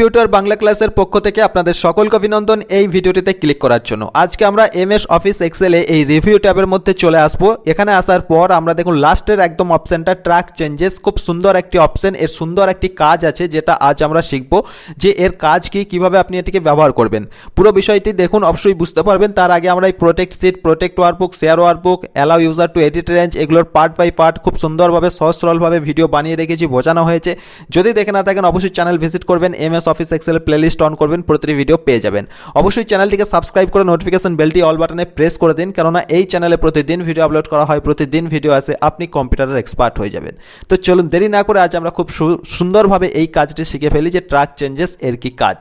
Computer Bangla ক্লাসের পক্ষ থেকে আপনাদের সকলকে অভিনন্দন এই ভিডিওটিতে ক্লিক করার জন্য। আজকে আমরা এমএস অফিস এক্সেলে এই রিভিউ ট্যাবের মধ্যে চলে আসব। এখানে আসার পর আমরা দেখুন লাস্টের একদম অপশনটা ট্র্যাক চেঞ্জেস খুব সুন্দর একটি অপশন এর সুন্দর একটি কাজ আছে যেটা আজ আমরা শিখব যে এর কাজ কি, কীভাবে আপনি এটিকে ব্যবহার করবেন। পুরো বিষয়টি দেখুন, অবশ্যই বুঝতে পারবেন। তার আগে আমরা এই protect sheet protect workbook share workbook allow user to edit range এগুলোর পার্ট বাই পার্ট খুব সুন্দরভাবে সহজ সরলভাবে ভিডিও বানিয়ে রেখেছি, বোঝানো হয়েছে। যদি দেখে না থাকেন, অবশ্যই চ্যানেল ভিজিট করবেন M S office Excel playlist on করবেন, প্রতিটি ভিডিও পেয়ে যাবেন। অবশ্যই চ্যানেলটিকে সাবস্ক্রাইব করে নোটিফিকেশন বেলটি অল বাটনে প্রেস করে দিন, কেননা এই চ্যানেলে প্রতিদিন ভিডিও আপলোড করা হয়, প্রতিদিন ভিডিও আসে, আপনি কম্পিউটারের এক্সপার্ট হয়ে যাবেন। তো চলুন, দেরি না করে আজ আমরা খুব সুন্দরভাবে এই কাজটি শিখে ফেলি, যে ট্রাক চেঞ্জেস এর কি কাজ।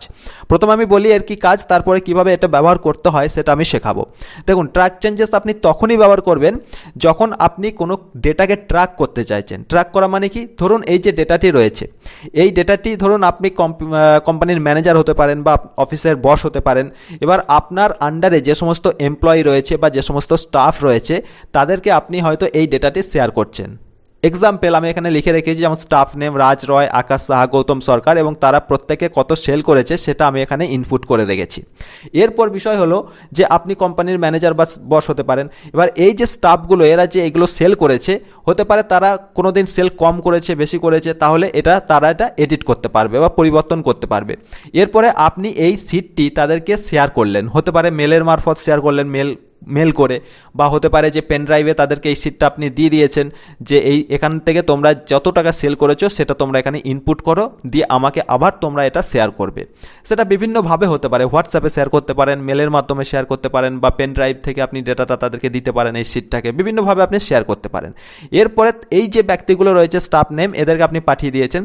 প্রথম আমি বলি এর কি কাজ, তারপরে কীভাবে এটা ব্যবহার করতে হয়, সেটা আমি শেখাবো। দেখুন ট্র্যাক চেঞ্জেস আপনি তখনই ব্যবহার করবেন, যখন আপনি কোনো ডেটাকে ট্র্যাক করতে চাইছেন। ট্র্যাক করা মানে কি? ধরুন এই যে ডেটাটি রয়েছে, এই ডেটাটি ধরুন আপনি কোম্পানির ম্যানেজার হতে পারেন বা অফিসের বস হতে পারেন, এবার আপনার আন্ডারে যে সমস্ত এমপ্লয়ি রয়েছে বা যে সমস্ত স্টাফ রয়েছে, তাদেরকে আপনি হয়তো এই ডেটাটি শেয়ার করছেন। এক্সাম্পল আমি এখানে লিখে রেখেছি, যেমন স্টাফ নেম রাজ রয় আকাশ সাহা গৌতম সরকার এবং তারা প্রত্যেকে কত সেল করেছে সেটা আমি এখানে ইনপুট করে রেখেছি। এরপর বিষয় হলো যে আপনি কোম্পানির ম্যানেজার বা বস হতে পারেন। এবার এই যে স্টাফগুলো এরা যে এগুলো সেল করেছে, হতে পারে তারা কোনো দিন সেল কম করেছে, বেশি করেছে, তাহলে এটা তারা এটা এডিট করতে পারবে বা পরিবর্তন করতে পারবে। এরপরে আপনি এই সিটটি তাদেরকে শেয়ার করলেন। হতে পারে মেলের মারফত শেয়ার করলেন মেল মেল করে, বা হতে পারে যে পেন ড্রাইভে তাদেরকে এই সিটটা আপনি দিয়ে দিয়েছেন যে এই এখান থেকে তোমরা যত টাকা সেল করেছ সেটা তোমরা এখানে ইনপুট করো, দিয়ে আমাকে আবার তোমরা এটা শেয়ার করবে। সেটা বিভিন্নভাবে হতে পারে হোয়াটসঅ্যাপে শেয়ার করতে পারেন মেলের মাধ্যমে শেয়ার করতে পারেন, বা পেন ড্রাইভ থেকে আপনি ডেটাটা তাদেরকে দিতে পারেন এই সিটটাকে বিভিন্নভাবে আপনি শেয়ার করতে পারেন। এরপরে এই যে ব্যক্তিগুলো রয়েছে স্টাফ নেম এদেরকে আপনি পাঠিয়ে দিয়েছেন।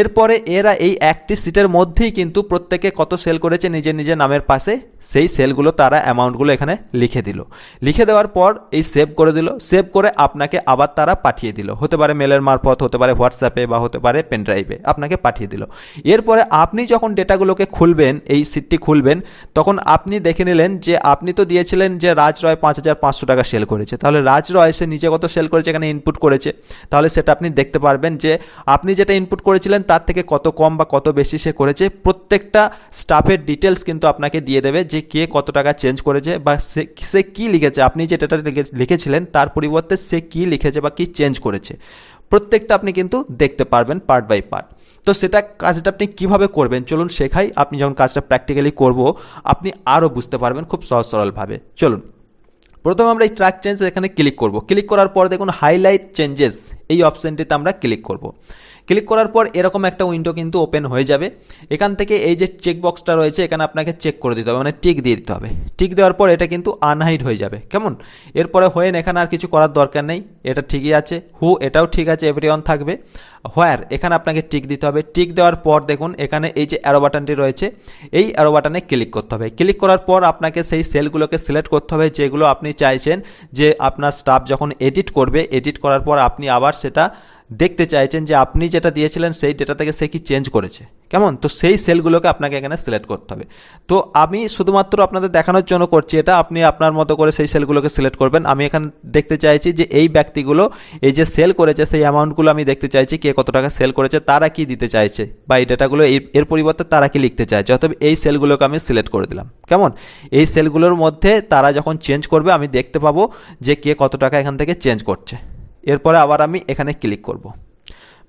এরপরে এরা এই একটি সিটের মধ্যেই কিন্তু প্রত্যেকে কত সেল করেছে নিজের নিজের নামের পাশে, সেই সেলগুলো তারা অ্যামাউন্টগুলো এখানে লিখে দিল। লিখে দেওয়ার পর এই সেভ করে দিল। সেভ করে আপনাকে আবার তারা পাঠিয়ে দিল। হতে পারে মেলের মারফত, হতে পারে হোয়াটসঅ্যাপে বা হতে পারে পেনড্রাইভে আপনাকে পাঠিয়ে দিল। এরপরে আপনি যখন ডেটাগুলোকে খুলবেন, এই সিটটি খুলবেন, তখন আপনি দেখে নিলেন যে আপনি তো দিয়েছিলেন যে রাজ রয় পাঁচ হাজার পাঁচশো টাকা সেল করেছে। তাহলে রাজ রয় সে নিজে কত সেল করেছে এখানে ইনপুট করেছে? তাহলে সেটা আপনি দেখতে পারবেন যে আপনি যেটা ইনপুট করেছিলেন তার থেকে কত কম বা কত বেশি সে করেছে। প্রত্যেকটা স্টাফের ডিটেলস কিন্তু আপনাকে দিয়ে দেবে যে কে কত টাকা চেঞ্জ করেছে বা সে কী লিখেছে, আপনি যে ডেটা লিখেছিলেন, তার পরিবর্তে সে কী লিখেছে বা কী চেঞ্জ করেছে, প্রত্যেকটা আপনি কিন্তু দেখতে পারবেন পার্ট বাই পার্ট তো সেটা কাজটা আপনি কীভাবে করবেন, চলুন শেখাই, আপনি যখন কাজটা প্র্যাকটিক্যালি করব, আপনি আরও বুঝতে পারবেন খুব সহজ সরলভাবে। চলুন, প্রথমে আমরা এই ট্র্যাক চেঞ্জ এখানে ক্লিক করব। ক্লিক করার পর দেখুন হাইলাইট চেঞ্জেস এই অপশানটিতে আমরা ক্লিক করব। ক্লিক করার পর এরকম একটা উইন্ডো কিন্তু ওপেন হয়ে যাবে। এখান থেকে এই যে চেক বক্সটা রয়েছে, এখানে আপনাকে চেক করে দিতে হবে মানে টিক দিয়ে দিতে হবে। টিক দেওয়ার পর এটা কিন্তু আনহাইড হয়ে যাবে। কেমন? এরপরে হোয়েন এখানে আর কিছু করার দরকার নেই, এটা ঠিকই আছে। হু এটাও ঠিক আছে এভরি থাকবে। হোয়ার এখানে আপনাকে টিক দিতে হবে। টিক দেওয়ার পর দেখুন, এখানে এই যে অ্যারো বাটনটি রয়েছে, এই অ্যারো বাটনে ক্লিক করতে হবে। ক্লিক করার পর আপনাকে সেই সেলগুলোকে সিলেক্ট করতে হবে, যেগুলো আপনি চাইছেন যে আপনার স্টাফ যখন এডিট করবে এডিট করার পর আপনি আবার সেটা দেখতে চাইছেন যে আপনি যেটা দিয়েছিলেন সেই ডেটা থেকে সে কি চেঞ্জ করেছে। কেমন? তো সেই সেলগুলোকে আপনাকে এখানে সিলেক্ট করতে হবে। তো আমি শুধুমাত্র আপনাদের দেখানোর জন্য করছি এটা। আপনি আপনার মতো করে সেই সেলগুলোকে সিলেক্ট করবেন। আমি এখানে দেখতে চাইছি যে এই ব্যক্তিগুলো এই যে সেল করেছে সেই অ্যামাউন্টগুলো আমি দেখতে চাইছি কে কত টাকা সেল করেছে, তারা কি দিতে চাইছে বা এই ডেটাগুলো এর পরিবর্তে তারা কি লিখতে চাইছে অতএব এই সেলগুলোকে আমি সিলেক্ট করে দিলাম। কেমন? এই সেলগুলোর মধ্যে তারা যখন চেঞ্জ করবে, আমি দেখতে পাবো যে কে কত টাকা এখান থেকে চেঞ্জ করছে। এরপরে আবার আমি এখানে ক্লিক করব।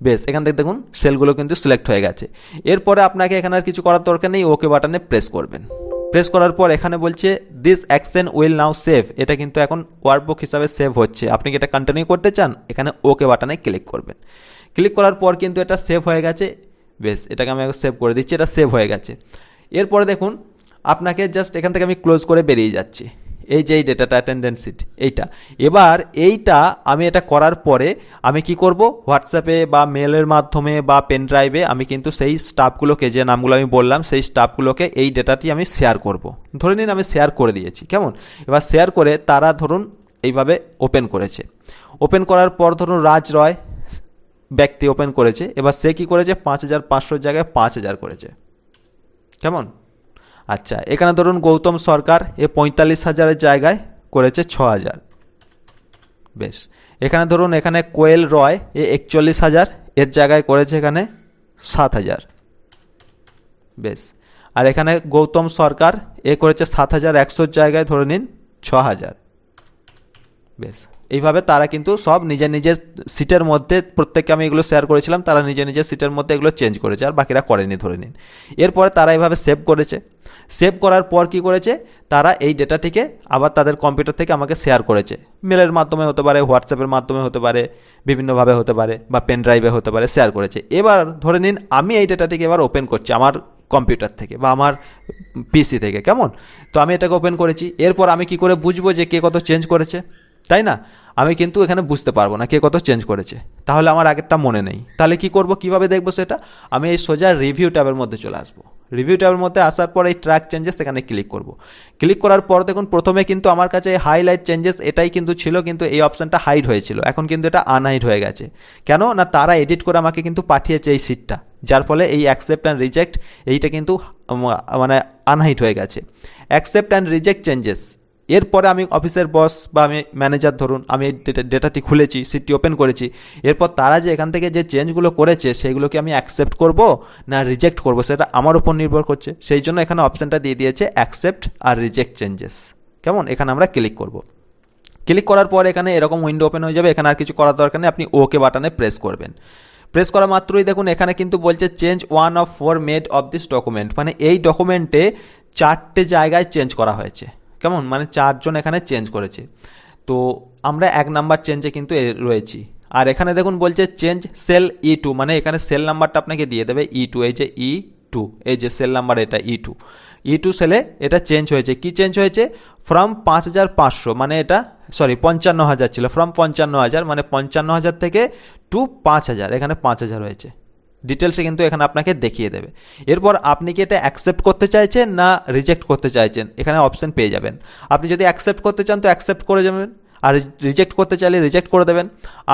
বেশ, এখান থেকে দেখুন সেলগুলো কিন্তু সিলেক্ট হয়ে গেছে। এরপরে আপনাকে এখানে আর কিছু করার দরকার নেই ওকে বাটনে প্রেস করবেন। প্রেস করার পর এখানে বলছে this action will now save এটা কিন্তু এখন ওয়ার্কবুক হিসাবে সেভ হচ্ছে। আপনি কি এটা কন্টিনিউ করতে চান? এখানে ওকে বাটনে ক্লিক করবেন। ক্লিক করার পর কিন্তু এটা সেভ হয়ে গেছে। বেশ, এটাকে আমি সেভ করে দিচ্ছি, এটা সেভ হয়ে গেছে। এরপরে দেখুন, আপনাকে জাস্ট এখান থেকে আমি ক্লোজ করে বেরিয়ে যাচ্ছি। এই যে এই ডেটাটা অ্যাটেন্ডেন্স সিট এইটা। এবার এইটা আমি এটা করার পরে আমি কি করব? হোয়াটসঅ্যাপে বা মেলের মাধ্যমে বা পেন ড্রাইভে আমি কিন্তু সেই স্টাফগুলোকে যে নামগুলো আমি বললাম, সেই স্টাফগুলোকে এই ডেটাটি আমি শেয়ার করব। ধরে নিন আমি শেয়ার করে দিয়েছি, কেমন? এবার শেয়ার করে তারা ধরুন এইভাবে ওপেন করেছে। ওপেন করার পর ধরুন রাজ রয় ব্যক্তি ওপেন করেছে, এবার সে কি করেছে? পাঁচ হাজার পাঁচশোর জায়গায় পাঁচ হাজার করেছে। কেমন? আচ্ছা এখানে ধরুন গৌতম সরকার এ পঁয়তাল্লিশ হাজারের জায়গায় করেছে ছ হাজার। বেশ, এখানে ধরুন এখানে কোয়েল রয় এ একচল্লিশ হাজার, এর জায়গায় করেছে এখানে সাত হাজার। বেশ, আর এখানে গৌতম সরকার এ করেছে সাত হাজার একশোর জায়গায় ধরে নিন ছ হাজার। বেশ এইভাবে তারা কিন্তু সব নিজের নিজের সিটের মধ্যে প্রত্যেককে আমি এগুলো শেয়ার করেছিলাম, তারা নিজের নিজের সিটের মধ্যে এগুলো চেঞ্জ করেছে আর বাকিরা করেনি, ধরে নিন। এরপরে তারা এইভাবে সেভ করেছে। সেভ করার পর কি করেছে? তারা এই ডেটাটিকে আবার তাদের কম্পিউটার থেকে আমাকে শেয়ার করেছে। মেলের মাধ্যমে হতে পারে হোয়াটসঅ্যাপের মাধ্যমে হতে পারে, বিভিন্নভাবে হতে পারে বা পেন ড্রাইভে হতে পারে শেয়ার করেছে। এবার ধরে নিন, আমি এই ডেটাটিকে এবার ওপেন করছি আমার কম্পিউটার থেকে বা আমার পিসি থেকে, কেমন? তো আমি এটাকে ওপেন করেছি। এরপর আমি কি করে বুঝব যে কে কত চেঞ্জ করেছে? তাই না? আমি কিন্তু এখানে বুঝতে পারব না কে কত চেঞ্জ করেছে। তাহলে আমার আগেরটা মনে নেই। তাহলে কি করব? কীভাবে দেখব সেটা? আমি এই সোজা রিভিউ ট্যাবের মধ্যে চলে আসব। রিভিউ ট্যাবের মধ্যে আসার পর এই ট্র্যাক চেঞ্জেস সেখানে ক্লিক করব। ক্লিক করার পর দেখুন, প্রথমে কিন্তু আমার কাছে হাইলাইট চেঞ্জেস এটাই কিন্তু ছিল, কিন্তু এই অপশানটা হাইড হয়েছিল। এখন কিন্তু এটা আনহাইড হয়ে গেছে। কেন? না, তারা এডিট করে আমাকে কিন্তু পাঠিয়েছে এই সিটটা যার ফলে এই অ্যাকসেপ্ট অ্যান্ড রিজেক্ট এইটা কিন্তু মানে আনহাইট হয়ে গেছে। অ্যাকসেপ্ট অ্যান্ড রিজেক্ট চেঞ্জেস এরপরে আমি অফিসের বস বা আমি ম্যানেজার ধরুন, আমি এই ডেটা ডেটাটি খুলেছি সিটটি ওপেন করেছি। এরপর তারা যে এখান থেকে যে চেঞ্জগুলো করেছে, সেগুলোকে আমি অ্যাকসেপ্ট করব না রিজেক্ট করব, সেটা আমার উপর নির্ভর করছে। সেই জন্য এখানে অপশানটা দিয়ে দিয়েছে অ্যাকসেপ্ট আর রিজেক্ট চেঞ্জেস কেমন? এখানে আমরা ক্লিক করব। ক্লিক করার পর এখানে এরকম উইন্ডো ওপেন হয়ে যাবে, এখানে আর কিছু করার দরকার নেই, আপনি ওকে বাটনে প্রেস করবেন। প্রেস করা মাত্রই দেখুন, এখানে কিন্তু বলছে change one of four made of this document মানে এই ডকুমেন্টে চারটে জায়গায় চেঞ্জ করা হয়েছে। কেমন? মানে চারজন এখানে চেঞ্জ করেছে। তো আমরা এক নাম্বার চেঞ্জে কিন্তু রয়েছি। আর এখানে দেখুন বলছে চেঞ্জ সেল ই টু মানে এখানে সেল নাম্বারটা আপনাকে দিয়ে দেবে ই টু এই যে ই টু এই যে সেল নাম্বার এটা ই টু ই টু সেলে এটা চেঞ্জ হয়েছে। কি চেঞ্জ হয়েছে? ফ্রম পাঁচ হাজার পাঁচশো মানে এটা সরি পঞ্চান্ন হাজার ছিল। ফ্রম পঞ্চান্ন হাজার মানে পঞ্চান্ন হাজার থেকে টু পাঁচ হাজার, এখানে পাঁচ হাজার হয়েছে। ডিটেলসে কিন্তু এখানে আপনাকে দেখিয়ে দেবে। এরপর আপনি কি এটা অ্যাকসেপ্ট করতে চাইছেন না রিজেক্ট করতে চাইছেন? এখানে অপশন পেয়ে যাবেন। আপনি যদি অ্যাকসেপ্ট করতে চান তো অ্যাকসেপ্ট করে যাবেন। আর রিজেক্ট করতে চাইলে রিজেক্ট করে দেবেন।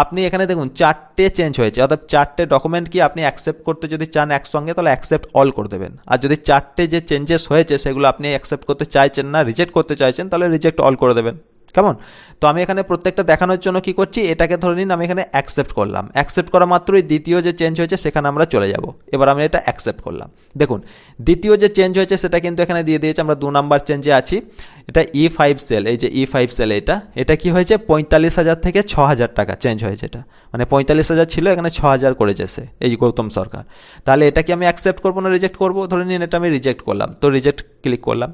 আপনি এখানে দেখুন, চারটে চেঞ্জ হয়েছে। অর্থাৎ চারটে ডকুমেন্ট কি আপনি অ্যাকসেপ্ট করতে যদি চান একসঙ্গে, তাহলে অ্যাকসেপ্ট অল করে দেবেন। আর যদি চারটে যে চেঞ্জেস হয়েছে, সেগুলো আপনি অ্যাকসেপ্ট করতে চাইছেন না রিজেক্ট করতে চাইছেন, তাহলে রিজেক্ট অল করে দেবেন। কেমন? তো আমি এখানে প্রত্যেকটা দেখানোর জন্য কি করছি? এটাকে ধরে নিন, আমি এখানে অ্যাকসেপ্ট করলাম। অ্যাকসেপ্ট করা মাত্রই দ্বিতীয় যে চেঞ্জ হয়েছে, সেখানে আমরা চলে যাব। এবার আমি এটা অ্যাকসেপ্ট করলাম। দেখুন, দ্বিতীয় যে চেঞ্জ হয়েছে, সেটা কিন্তু এখানে দিয়ে দিয়েছে, আমরা দু নাম্বার চেঞ্জে আছি। এটা ই ফাইভ সেল এই যে ই ফাইভ সেল এটা এটা কি হয়েছে? পঁয়তাল্লিশ হাজার থেকে ছ হাজার টাকা চেঞ্জ হয়েছে এটা। মানে পঁয়তাল্লিশ হাজার ছিল, এখানে ছ হাজার করেছে সে, এই গৌতম সরকার। তাহলে এটা কি আমি অ্যাকসেপ্ট করব না রিজেক্ট করব? ধরে নিন, এটা আমি রিজেক্ট করলাম। তো রিজেক্ট ক্লিক করলাম।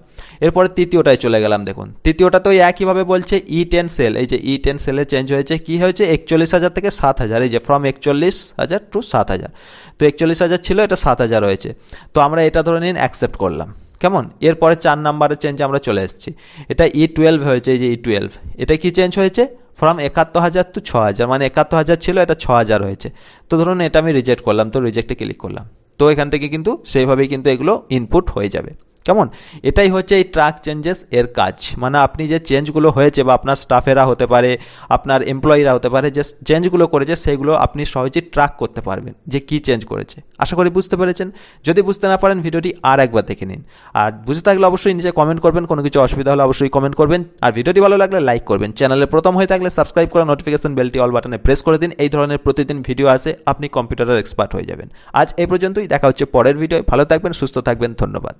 এরপরে তৃতীয়টায় চলে গেলাম, দেখুন। তৃতীয়টা তো একইভাবে বলছে ই টেন সেল এই যে ই টেন সেলে চেঞ্জ হয়েছে, কি হয়েছে? একচল্লিশ হাজার থেকে সাত হাজার। এই যে ফ্রম একচল্লিশ হাজার টু সাত হাজার। তো একচল্লিশ হাজার ছিল, এটা সাত হাজার হয়েছে। তো আমরা এটা ধরে নিন অ্যাকসেপ্ট করলাম। কেমন? এরপরে চার নাম্বারের চেঞ্জে আমরা চলে এসেছি। এটা ই টুয়েলভ হয়েছে, এই যে ই টুয়েলভ এটা কি চেঞ্জ হয়েছে? ফ্রম একাত্তর হাজার টু ছ হাজার। মানে একাত্তর হাজার ছিল, এটা ছ হাজার হয়েছে। তো ধরুন, এটা আমি রিজেক্ট করলাম, তো রিজেক্টে ক্লিক করলাম। তো এখান থেকে কিন্তু সেইভাবেই কিন্তু এগুলো ইনপুট হয়ে যাবে। কেমন? এটাই হচ্ছে এই ট্রাক চেঞ্জেস এর কাজ। মানে আপনি যে চেঞ্জগুলো হয়েছে বা আপনার স্টাফেরা হতে পারে, আপনার এমপ্লয়িরা হতে পারে, যে চেঞ্জগুলো করেছে, সেগুলো আপনি সহজেই ট্র্যাক করতে পারবেন যে কি চেঞ্জ করেছে। আশা করি বুঝতে পেরেছেন। যদি বুঝতে না পারেন, ভিডিওটি আর একবার দেখে নিন। আর বুঝতে থাকলে অবশ্যই নিজে কমেন্ট করবেন, কোনো কিছু অসুবিধা হলে অবশ্যই কমেন্ট করবেন। আর ভিডিওটি ভালো লাগলে লাইক করবেন। চ্যানেলে প্রথম হয়ে থাকলে সাবস্ক্রাইব করে নোটিফিকেশন বেলটি অল বাটনে প্রেস করে দিন। এই ধরনের প্রতিদিন ভিডিও আসে, আপনি কম্পিউটারের এক্সপার্ট হয়ে যাবেন। আজ এই পর্যন্তই। দেখা হচ্ছে পরের ভিডিও ভালো থাকবেন, সুস্থ থাকবেন। ধন্যবাদ।